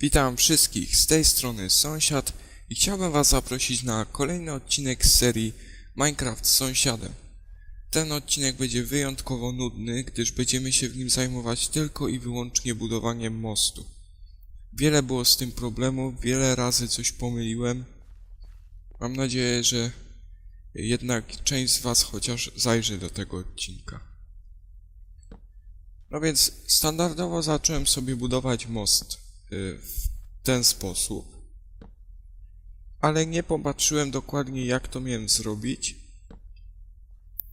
Witam wszystkich, z tej strony Sąsiad i chciałbym was zaprosić na kolejny odcinek z serii Minecraft z sąsiadem. Ten odcinek będzie wyjątkowo nudny, gdyż będziemy się w nim zajmować tylko i wyłącznie budowaniem mostu. Wiele było z tym problemów, wiele razy coś pomyliłem. Mam nadzieję, że jednak część z was chociaż zajrzy do tego odcinka. No więc standardowo zacząłem sobie budować most w ten sposób. Ale nie popatrzyłem dokładnie jak to miałem zrobić,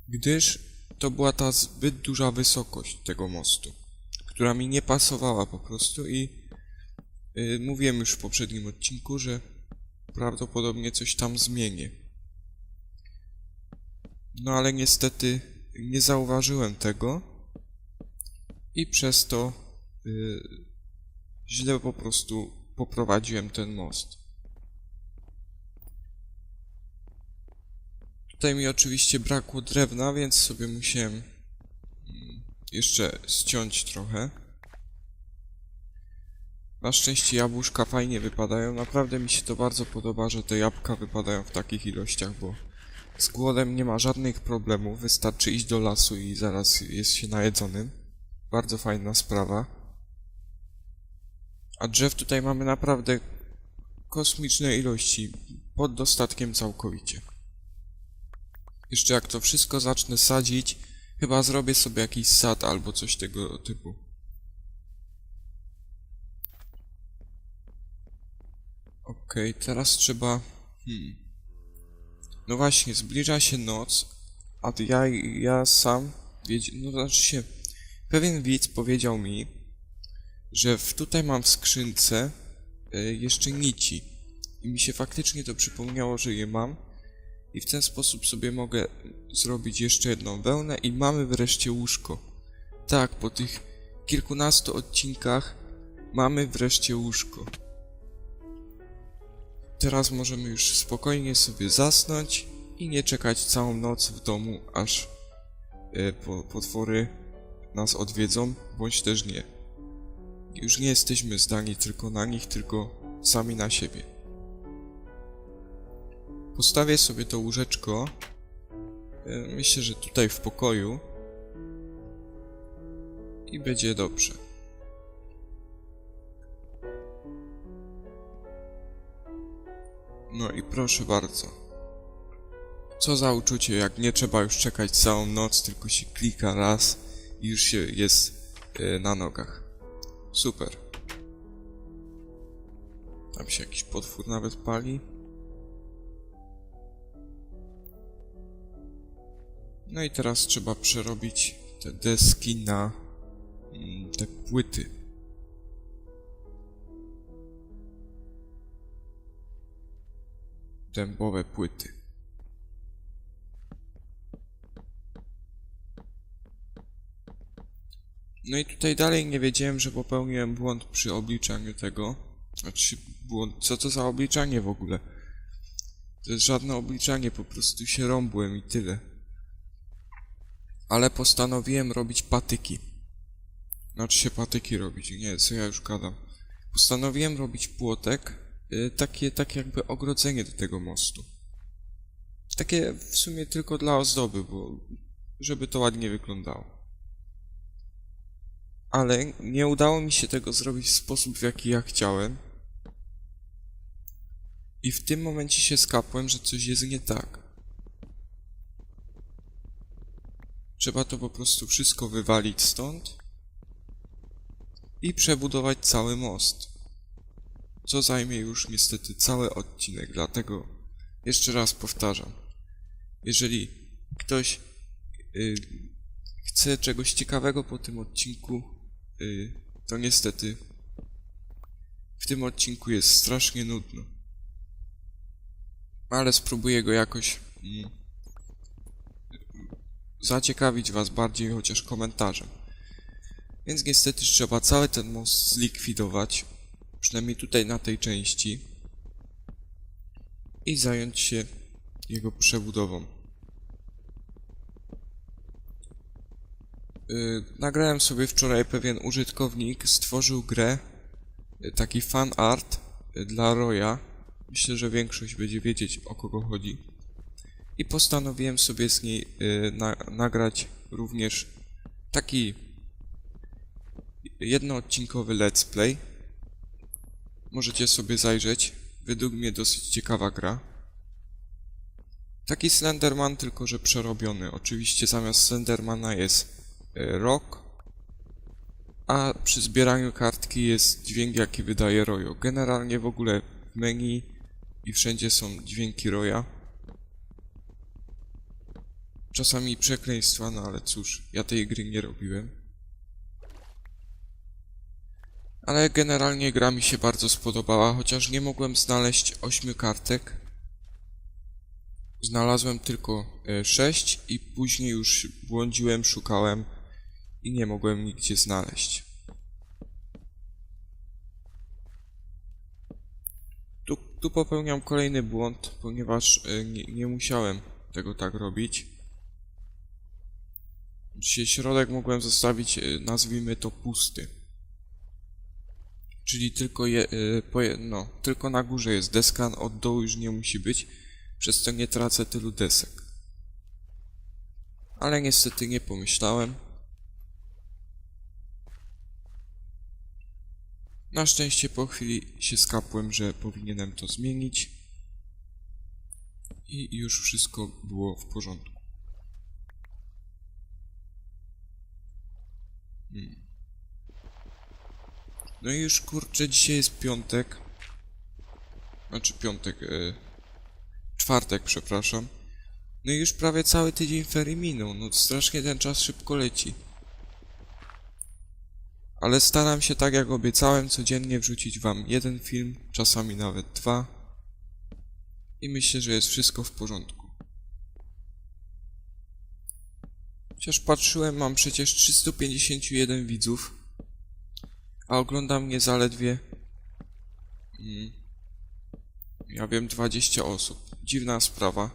gdyż to była ta zbyt duża wysokość tego mostu, która mi nie pasowała po prostu i y, mówiłem już w poprzednim odcinku, że prawdopodobnie coś tam zmienię. No ale niestety nie zauważyłem tego i przez to y, źle po prostu poprowadziłem ten most. Tutaj mi oczywiście brakło drewna, więc sobie musiałem mm, jeszcze ściąć trochę. Na szczęście jabłuszka fajnie wypadają. Naprawdę mi się to bardzo podoba, że te jabłka wypadają w takich ilościach, bo z głodem nie ma żadnych problemów. Wystarczy iść do lasu i zaraz jest się najedzonym. Bardzo fajna sprawa. A drzew tutaj mamy naprawdę kosmiczne ilości, pod dostatkiem całkowicie. Jeszcze jak to wszystko zacznę sadzić, chyba zrobię sobie jakiś sad albo coś tego typu. Okej, teraz trzeba... Hmm. No właśnie, zbliża się noc, a ja, ja sam. No znaczy się... Pewien widz powiedział mi, że w, tutaj mam w skrzynce y, jeszcze nici. I mi się faktycznie to przypomniało, że je mam. I w ten sposób sobie mogę zrobić jeszcze jedną wełnę i mamy wreszcie łóżko. Tak, po tych kilkunastu odcinkach mamy wreszcie łóżko. Teraz możemy już spokojnie sobie zasnąć i nie czekać całą noc w domu, aż y, po, potwory nas odwiedzą, bądź też nie. Już nie jesteśmy zdani tylko na nich, tylko sami na siebie. Postawię sobie to łóżeczko. e, Myślę, że tutaj w pokoju. I będzie dobrze. No i proszę bardzo. Co za uczucie, jak nie trzeba już czekać całą noc, tylko się klika raz i już się jest e, na nogach. Super. Tam się jakiś potwór nawet pali. No i teraz trzeba przerobić te deski na mm, te płyty. Dębowe płyty. No i tutaj dalej nie wiedziałem, że popełniłem błąd przy obliczaniu tego. Znaczy, błąd. Co to za obliczanie w ogóle? To jest żadne obliczanie, po prostu się rąbłem i tyle. Ale postanowiłem robić patyki. Znaczy się patyki robić, nie, co ja już gadam. Postanowiłem robić płotek, y, takie, takie jakby ogrodzenie do tego mostu. Takie w sumie tylko dla ozdoby, bo żeby to ładnie wyglądało. Ale nie udało mi się tego zrobić w sposób, w jaki ja chciałem. I w tym momencie się skapłem, że coś jest nie tak. Trzeba to po prostu wszystko wywalić stąd i przebudować cały most. Co zajmie już niestety cały odcinek, dlatego jeszcze raz powtarzam. Jeżeli ktoś y, chce czegoś ciekawego po tym odcinku, to niestety w tym odcinku jest strasznie nudno. Ale spróbuję go jakoś mm, zaciekawić was bardziej chociaż komentarzem. Więc niestety trzeba cały ten most zlikwidować, przynajmniej tutaj na tej części i zająć się jego przebudową. Yy, nagrałem sobie wczoraj pewien użytkownik, stworzył grę y, taki fan art y, dla Roya. Myślę, że większość będzie wiedzieć o kogo chodzi. I postanowiłem sobie z niej y, na, nagrać również taki jednoodcinkowy let's play. Możecie sobie zajrzeć. Według mnie dosyć ciekawa gra. Taki Slenderman, tylko że przerobiony. Oczywiście zamiast Slendermana jest y, Rock, a przy zbieraniu kartki jest dźwięk, jaki wydaje Royo. Generalnie w ogóle w menu i wszędzie są dźwięki Roya. Czasami przekleństwa, no ale cóż, ja tej gry nie robiłem. Ale generalnie gra mi się bardzo spodobała, chociaż nie mogłem znaleźć ośmiu kartek. Znalazłem tylko e, sześć i później już błądziłem, szukałem i nie mogłem nigdzie znaleźć. Tu, tu popełniam kolejny błąd, ponieważ e, nie, nie musiałem tego tak robić. Dzisiaj środek mogłem zostawić, e, nazwijmy to pusty. Czyli tylko je, je, no, tylko na górze jest deska, od dołu już nie musi być, przez co nie tracę tylu desek. Ale niestety nie pomyślałem. Na szczęście po chwili się skapłem, że powinienem to zmienić. I już wszystko było w porządku. Hmm. No i już kurczę, dzisiaj jest piątek. Znaczy piątek, e, czwartek, przepraszam. No i już prawie cały tydzień ferii minął. No strasznie ten czas szybko leci. Ale staram się tak jak obiecałem codziennie wrzucić wam jeden film, czasami nawet dwa. I myślę, że jest wszystko w porządku. Chociaż patrzyłem, mam przecież 351 widzów, a ogląda mnie zaledwie... Mm, ja wiem, 20 osób. Dziwna sprawa,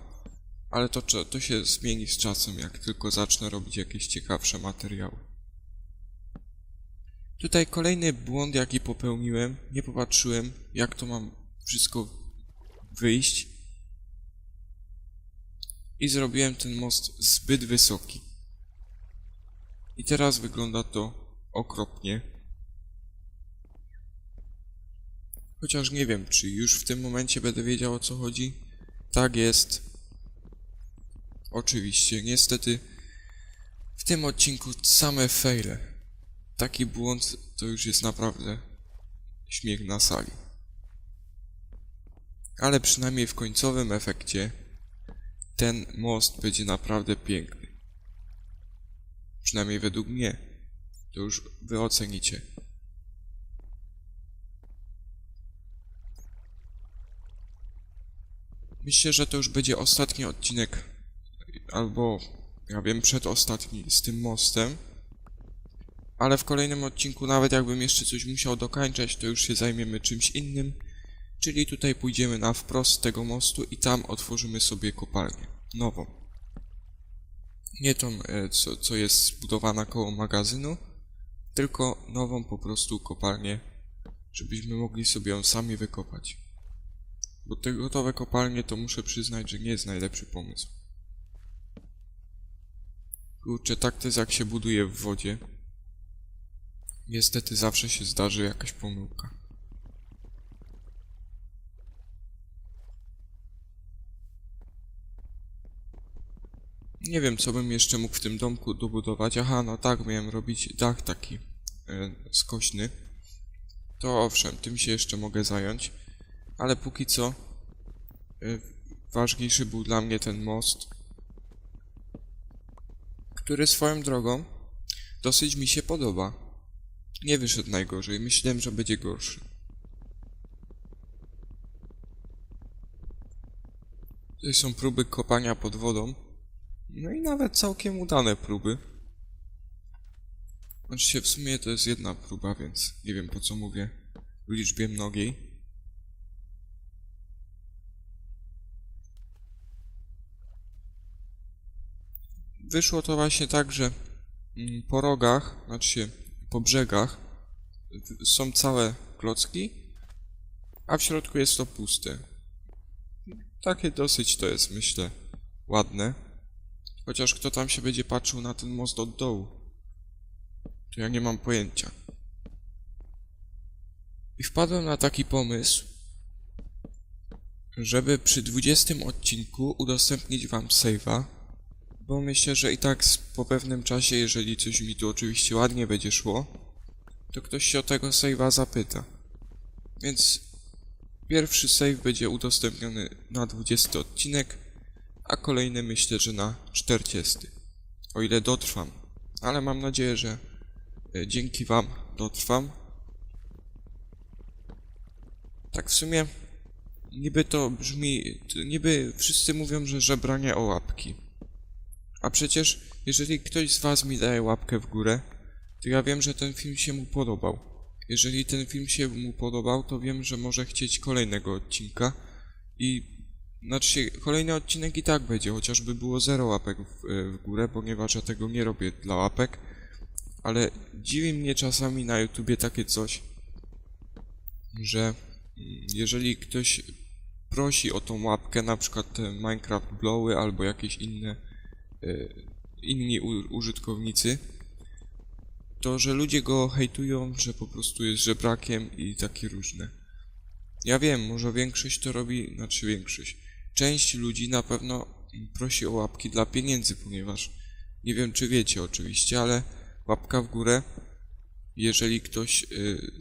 ale to, to się zmieni z czasem, jak tylko zacznę robić jakieś ciekawsze materiały. Tutaj kolejny błąd, jaki popełniłem. Nie popatrzyłem, jak to mam wszystko wyjść. I zrobiłem ten most zbyt wysoki. I teraz wygląda to okropnie. Chociaż nie wiem, czy już w tym momencie będę wiedział o co chodzi. Tak jest. Oczywiście, niestety w tym odcinku same faile. Taki błąd to już jest naprawdę śmiech na sali. Ale przynajmniej w końcowym efekcie ten most będzie naprawdę piękny. Przynajmniej według mnie. To już wy ocenicie. Myślę, że to już będzie ostatni odcinek, albo ja wiem, przedostatni z tym mostem. Ale w kolejnym odcinku, nawet jakbym jeszcze coś musiał dokańczać, to już się zajmiemy czymś innym. Czyli tutaj pójdziemy na wprost tego mostu i tam otworzymy sobie kopalnię. Nową. Nie tą, e, co, co jest zbudowana koło magazynu, tylko nową po prostu kopalnię, żebyśmy mogli sobie ją sami wykopać. Bo te gotowe kopalnie to muszę przyznać, że nie jest najlepszy pomysł. Kurczę, tak jest jak się buduje w wodzie. Niestety zawsze się zdarzy jakaś pomyłka. Nie wiem, co bym jeszcze mógł w tym domku dobudować. Aha, no tak, miałem robić dach taki e, skośny. To owszem, tym się jeszcze mogę zająć. Ale póki co e, ważniejszy był dla mnie ten most, który swoją drogą dosyć mi się podoba. Nie wyszedł najgorzej, myślałem, że będzie gorszy. Tutaj są próby kopania pod wodą. No i nawet całkiem udane próby. Znaczy się w sumie to jest jedna próba, więc nie wiem po co mówię w liczbie mnogiej. Wyszło to właśnie tak, że mm, po rogach, znaczy po brzegach są całe klocki, a w środku jest to puste. Takie dosyć to jest, myślę, ładne. Chociaż kto tam się będzie patrzył na ten most od dołu? To ja nie mam pojęcia. I wpadłem na taki pomysł, żeby przy 20 odcinku udostępnić wam save'a, bo myślę, że i tak po pewnym czasie, jeżeli coś mi tu oczywiście ładnie będzie szło, to ktoś się o tego save'a zapyta. Więc pierwszy save będzie udostępniony na 20 odcinek, a kolejny myślę, że na 40. O ile dotrwam. Ale mam nadzieję, że e, dzięki wam dotrwam. Tak w sumie niby to brzmi, niby wszyscy mówią, że żebranie o łapki. A przecież jeżeli ktoś z was mi daje łapkę w górę, to ja wiem, że ten film się mu podobał. Jeżeli ten film się mu podobał, to wiem, że może chcieć kolejnego odcinka i znaczy kolejny odcinek i tak będzie, chociażby było zero łapek w, e, w górę, ponieważ ja tego nie robię dla łapek, ale dziwi mnie czasami na YouTubie takie coś, że mm, jeżeli ktoś prosi o tą łapkę, na przykład Minecraft Blowy albo jakieś inne inni u, użytkownicy, to że ludzie go hejtują, że po prostu jest żebrakiem i takie różne. Ja wiem, może większość to robi, znaczy większość. Część ludzi na pewno prosi o łapki dla pieniędzy, ponieważ nie wiem czy wiecie oczywiście, ale łapka w górę, jeżeli ktoś yy,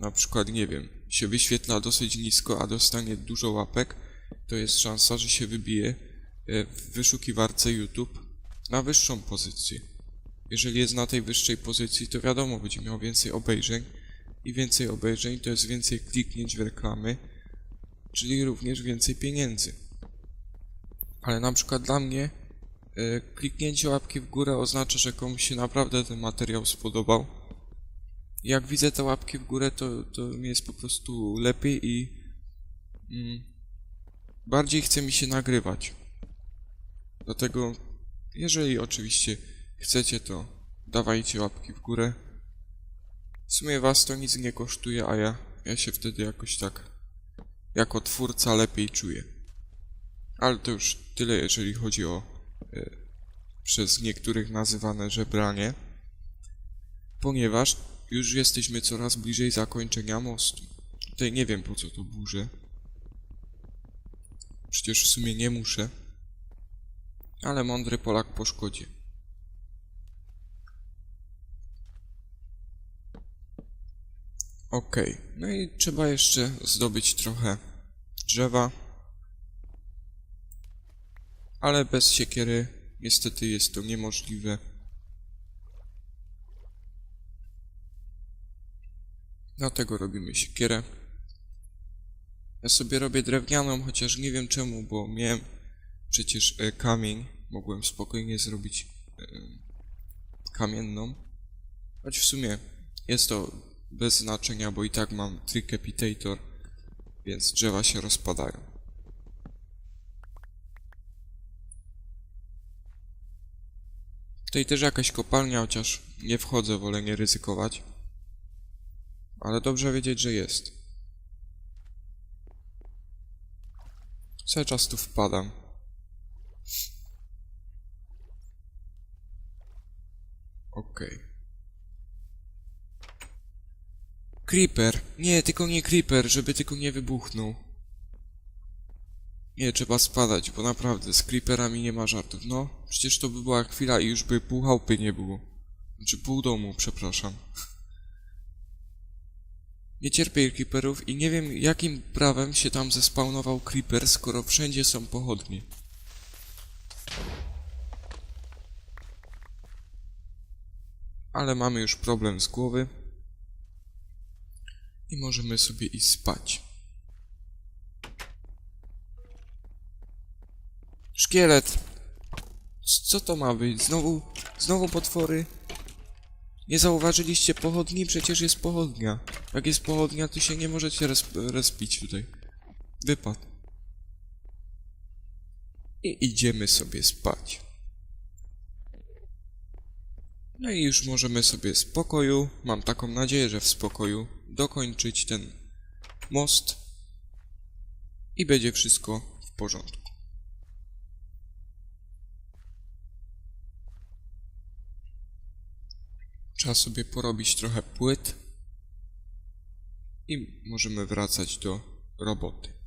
na przykład, nie wiem, się wyświetla dosyć nisko, a dostanie dużo łapek, to jest szansa, że się wybije w wyszukiwarce YouTube na wyższą pozycję. Jeżeli jest na tej wyższej pozycji, to wiadomo, będzie miał więcej obejrzeń i więcej obejrzeń to jest więcej kliknięć w reklamy, czyli również więcej pieniędzy. Ale na przykład dla mnie e, kliknięcie łapki w górę oznacza, że komuś się naprawdę ten materiał spodobał. Jak widzę te łapki w górę, to, to mi jest po prostu lepiej i mm, bardziej chce mi się nagrywać. Dlatego, jeżeli oczywiście chcecie, to dawajcie łapki w górę. W sumie was to nic nie kosztuje, a ja, ja się wtedy jakoś tak jako twórca lepiej czuję. Ale to już tyle, jeżeli chodzi o e, przez niektórych nazywane żebranie, ponieważ już jesteśmy coraz bliżej zakończenia mostu. Tutaj nie wiem po co to burzę. Przecież w sumie nie muszę. Ale mądry Polak po szkodzie. Okej, no i trzeba jeszcze zdobyć trochę drzewa. Ale bez siekiery niestety jest to niemożliwe. Dlatego robimy siekierę. Ja sobie robię drewnianą, chociaż nie wiem czemu, bo miałem przecież e, kamień. Mogłem spokojnie zrobić e, kamienną. Choć w sumie jest to bez znaczenia, bo i tak mam Tricapitator, więc drzewa się rozpadają. Tutaj też jakaś kopalnia, chociaż nie wchodzę, wolę nie ryzykować. Ale dobrze wiedzieć, że jest. Cały czas tu wpadam. Okej. Creeper. Nie, tylko nie creeper, żeby tylko nie wybuchnął. Nie, trzeba spadać, bo naprawdę z creeperami nie ma żartów. No, przecież to by była chwila i już by pół chałupy nie było. Znaczy pół domu, przepraszam. Nie cierpię creeperów i nie wiem jakim prawem się tam zespawnował creeper, skoro wszędzie są pochodnie. Ale mamy już problem z głowy. I możemy sobie iść spać. Szkielet! Co to ma być? Znowu, znowu potwory? Nie zauważyliście pochodni? Przecież jest pochodnia. Jak jest pochodnia, to się nie możecie resp- respić tutaj. Wypad. I idziemy sobie spać. No i już możemy sobie w spokoju, mam taką nadzieję, że w spokoju, dokończyć ten most i będzie wszystko w porządku. Trzeba sobie porobić trochę płyt i możemy wracać do roboty.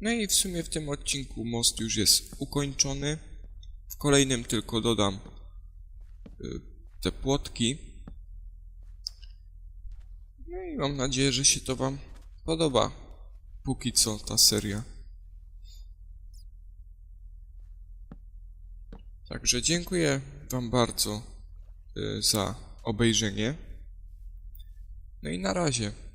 No i w sumie w tym odcinku most już jest ukończony. W kolejnym tylko dodam y, te płotki. No i mam nadzieję, że się to Wam podoba. Póki co ta seria. Także dziękuję Wam bardzo y, za obejrzenie. No i na razie.